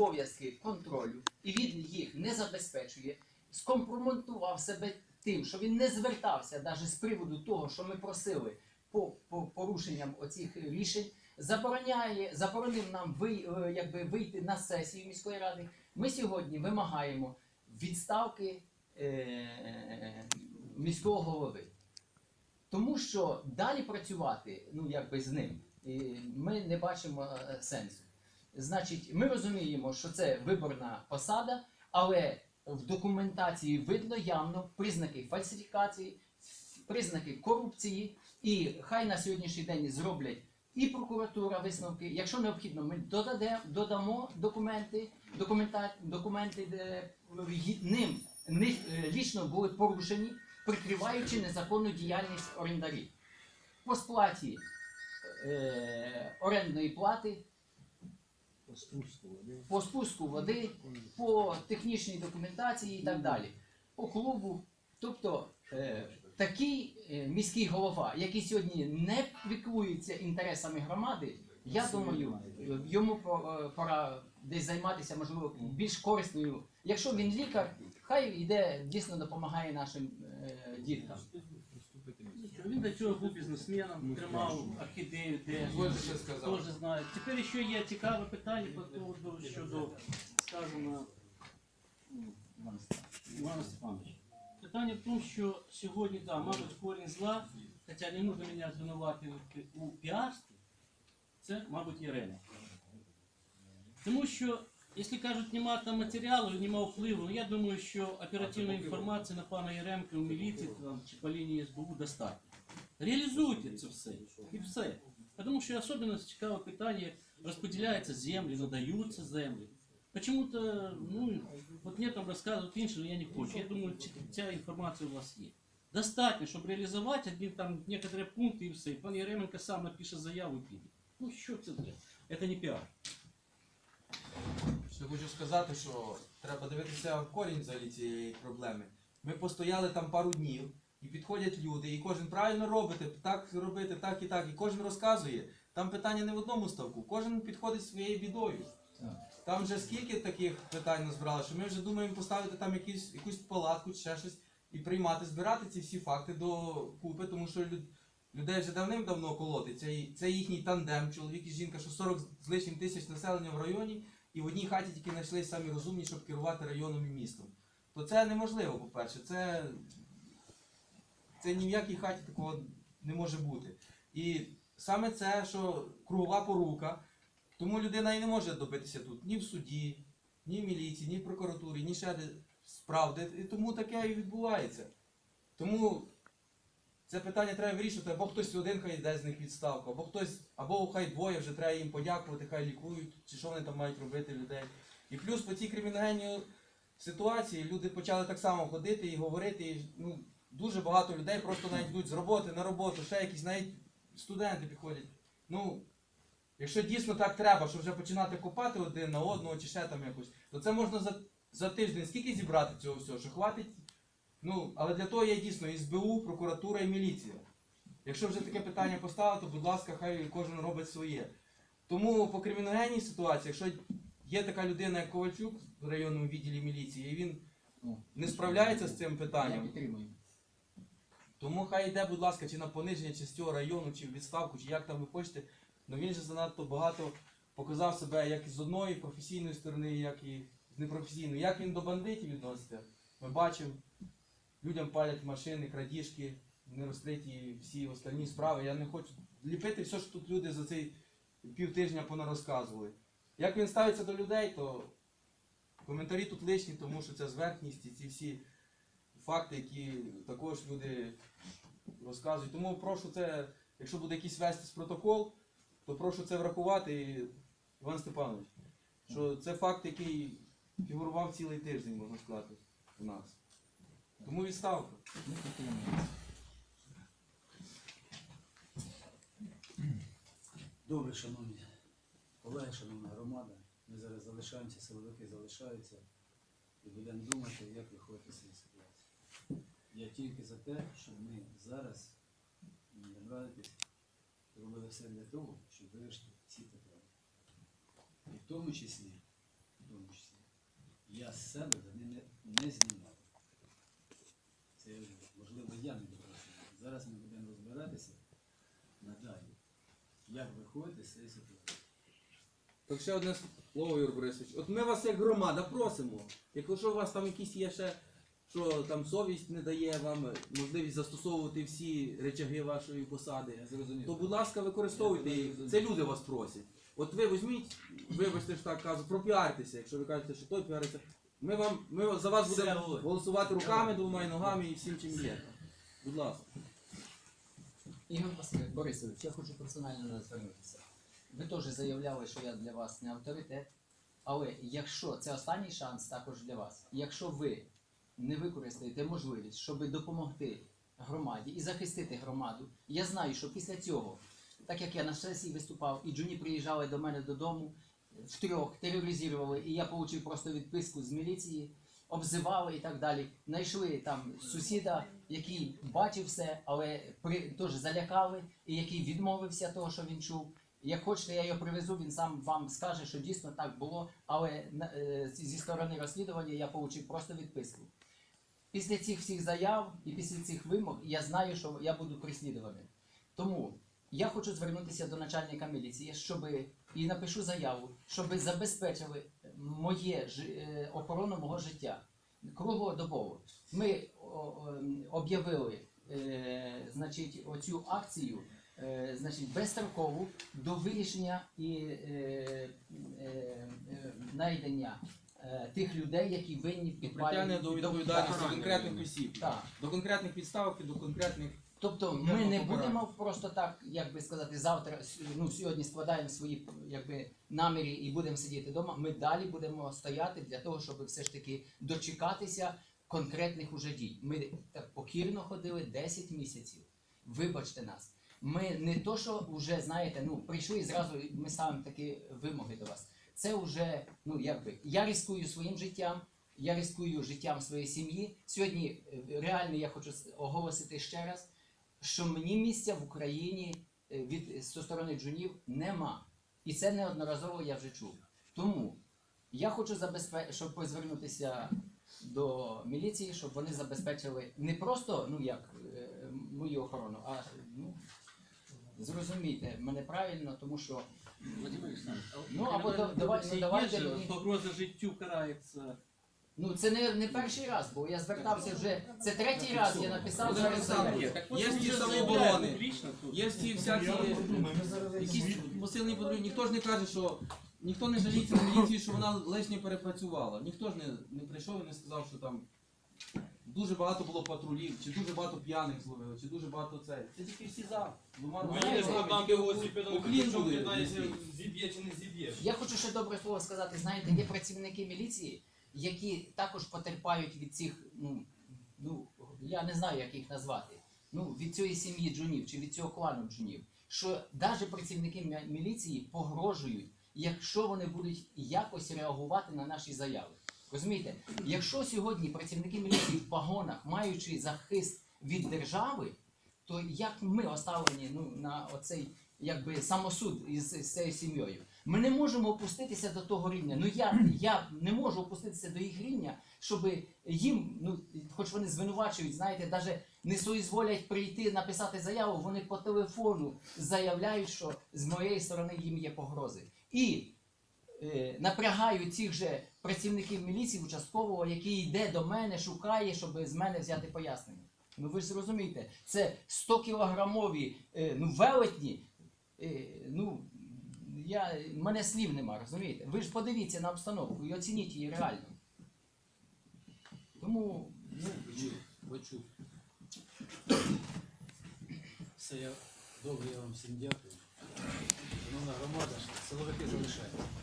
обов'язки контролю, і він їх не забезпечує, скомпрометував себе тим, що він не звертався навіть з приводу того, що ми просили по, по порушенням оцих рішень, забороняє, заборонив нам ви, е, якби, вийти на сесію міської ради. Ми сьогодні вимагаємо відставки е, міського голови. Тому що далі працювати, ну якби з ним, ми не бачимо е, сенсу. Значить, ми розуміємо, що це виборна посада, але в документації видно явно признаки фальсифікації, признаки корупції, і хай на сьогоднішній день зроблять і прокуратура висновки. Якщо необхідно, ми додаде, додамо документи, документа, документи, де ним е, лічно були порушені, прикриваючи незаконну діяльність орендарів. По сплаті е, орендної плати, по спуску води, по технічній документації і так далі, по клубу. Тобто е, такий е, міський голова, який сьогодні не піклується інтересами громади, я думаю, йому по- е, пора десь займатися, можливо, більш корисною. Якщо він лікар, хай йде дійсно допомагає нашим е, діткам. Він до цього був бізнесменом, тримав орхідею, де сказати. теж знає. Тепер ще є цікаве питання по поводу щодо, скажімо, Івана Степановича. Питання в тому, що сьогодні, да, мабуть, корінь зла, хоча не можна мене звинуватити у піарстві, це, мабуть, Єрема. Тому що, якщо кажуть, нема там матеріалу, нема впливу, ну я думаю, що оперативної інформації на пана Єремка у міліції там, чи по лінії СБУ достатньо. Реалізуйте це все. І все. Тому що особливо цікаве питання, як розподіляються землі, надаються землі. Почему-то, ну, от мені там розказують інше, але я не хочу. Я думаю, ці- ця інформація у вас є. Достатньо, щоб реалізувати одні там некоторі пункти і все. І пан Яременко сам напише заяву і піде. Ну що це таке? Це не піар. Ще хочу сказати, що треба дивитися в корінь взагалі цієї проблеми. Ми постояли там пару днів, і підходять люди, і кожен правильно робите, так робити, так і так. І кожен розказує. Там питання не в одному ставку, кожен підходить своєю бідою. Там вже скільки таких питань назбирали, що ми вже думаємо поставити там якісь, якусь палатку чи ще щось і приймати, збирати ці всі факти до купи, тому що люд, людей вже давним-давно колотиться. І це їхній тандем, чоловік і жінка, що 40 з лишнім тисяч населення в районі, і в одній хаті тільки знайшли самі розумні, щоб керувати районом і містом. То це неможливо, по-перше. Це, це ні в якій хаті такого не може бути. І саме це, що кругова порука, тому людина і не може добитися тут ні в суді, ні в міліції, ні в прокуратурі, ні ще де справ. І тому таке і відбувається. Тому це питання треба вирішувати, або хтось один хай йде з них відставку, або хтось, або хай двоє вже треба їм подякувати, хай лікують, чи що вони там мають робити людей. І плюс по цій криміногенній ситуації люди почали так само ходити і говорити. І, ну, дуже багато людей просто навіть йдуть з роботи на роботу, ще якісь навіть студенти підходять. Ну, якщо дійсно так треба, щоб вже починати копати один на одного чи ще там якось, то це можна за, за тиждень скільки зібрати цього всього, що хватить. Ну, але для того є дійсно СБУ, прокуратура і міліція. Якщо вже таке питання поставити, то, будь ласка, хай кожен робить своє. Тому по криміногенній ситуації, якщо є така людина, як Ковальчук в районному відділі міліції, і він не справляється з цим питанням, тому хай йде, будь ласка, чи на пониження, чи з цього району, чи в відставку, чи як там ви хочете. Ну він же занадто багато показав себе як з одної професійної сторони, як і з непрофесійної. Як він до бандитів відноситься, ми бачимо. Людям палять машини, крадіжки, не розкриті всі остальні справи. Я не хочу ліпити все, що тут люди за цей півтижня понарозказували. Як він ставиться до людей, то коментарі тут лишні, тому що це зверхність і ці всі факти, які також люди розказують. Тому прошу це, якщо буде якийсь вестись протокол, то прошу це врахувати, Іван Степанович, що це факт, який фігурував цілий тиждень, можна сказати, у нас. Тому. Ми підтримуємо. Добре, шановні колеги, шановна громада, ми зараз залишаємося, силовики залишаються і будемо думати, як виходити з цієї ситуації. Я тільки за те, щоб ми зараз робили все для того, щоб вирішити ці питання. І в тому числі, в тому себе вони не, не знімали. Це можливо я не допросив. Зараз ми будемо розбиратися надалі. Як виходити з цієї ситуації? Так ще одне слово, Юр Борисович. От ми вас як громада просимо. Якщо у вас там якісь є ще, що там совість не дає вам можливість застосовувати всі речаги вашої посади, зрозумів. то будь ласка, використовуйте їх. Це люди вас просять. От ви візьміть, вибачте ж так кажу, пропіартеся, якщо ви кажете, що той піариться. Ми вам ми за вас будемо голосувати руками, двома і ногами і всім чим є. Будь ласка. Ігор Васильович Борисович, я хочу персонально до звернутися. Ви теж заявляли, що я для вас не авторитет. Але якщо це останній шанс також для вас, якщо ви не використаєте можливість, щоб допомогти громаді і захистити громаду, я знаю, що після цього, так як я на сесії виступав, і джуні приїжджали до мене додому, втрьох тероризували, і я отримав просто відписку з міліції, обзивали і так далі. Знайшли там сусіда, який бачив все, але при, теж залякали, і який відмовився того, що він чув. Як хочете, я його привезу, він сам вам скаже, що дійсно так було, але е, зі сторони розслідування я отримав просто відписку. Після цих всіх заяв і після цих вимог я знаю, що я буду переслідуваний. Тому я хочу звернутися до начальника міліції, щоб і напишу заяву, щоб забезпечили моє е, охорону мого життя круглодобово. Ми об'явили е, значить, оцю акцію е, значить, безстрокову до вирішення і знайдення е, тих людей, які винні в Притягнення до відповідальності конкретних осіб. Так. До конкретних підставок і до конкретних. Тобто ми не будемо просто так, як би сказати, завтра, ну сьогодні складаємо свої якби наміри і будемо сидіти вдома. Ми далі будемо стояти для того, щоб все ж таки дочекатися конкретних уже дій. Ми так покірно ходили 10 місяців. Вибачте нас. Ми не то, що вже знаєте, ну прийшли і зразу ми ставимо такі вимоги до вас. Це вже ну якби я ризикую своїм життям. Я ризикую життям своєї сім'ї. Сьогодні е, реально я хочу оголосити ще раз, що мені місця в Україні е, від зі сторони джунів нема. І це неодноразово я вже чув. Тому я хочу забезпечити, щоб звернутися до міліції, щоб вони забезпечили не просто ну як е, мою охорону, а ну, зрозумійте мене правильно, тому що Владимир Александрович, Ну, або ну, давайте же, погроза життю карається. Ну це не, не перший раз, бо я звертався вже. Це третій раз я написав Володимир зараз. заяву. Олександрович, Є ті самооборони. Є ці всякі якісь посильні подруги. Ніхто ж не каже, що ніхто не жаліється на міліцію, що вона лишнє перепрацювала. Ніхто ж не, не прийшов і не сказав, що там дуже багато було патрулів, чи дуже багато п'яних зловили, чи дуже багато це. Це тільки всі за. Двома Ну, руками. Тільки знаю, у- Уклін буде. Зіб'є чи не зіб'є. Я хочу ще добре слово сказати. Знаєте, є працівники міліції, які також потерпають від цих, ну, ну я не знаю, як їх назвати. Ну, від цієї сім'ї джунів чи від цього клану джунів. Що навіть працівники міліції погрожують, якщо вони будуть якось реагувати на наші заяви. Розумієте, якщо сьогодні працівники міліції в погонах, маючи захист від держави, то як ми оставлені ну, на оцей якби самосуд із, з цією сім'єю? Ми не можемо опуститися до того рівня. Ну я, я не можу опуститися до їх рівня, щоб їм, ну хоч вони звинувачують, знаєте, навіть не соізволять прийти написати заяву, вони по телефону заявляють, що з моєї сторони їм є погрози. І е, напрягають цих же працівників міліції участкового, який йде до мене, шукає, щоб з мене взяти пояснення. Ну ви ж зрозумієте, це 100 кілограмові е, ну, велетні. Е, ну, я, в мене слів нема, розумієте? Ви ж подивіться на обстановку і оцініть її реально. Тому, ну, Почув. Все, я добре, я вам всім дякую. Шановна громада, силовики залишаються.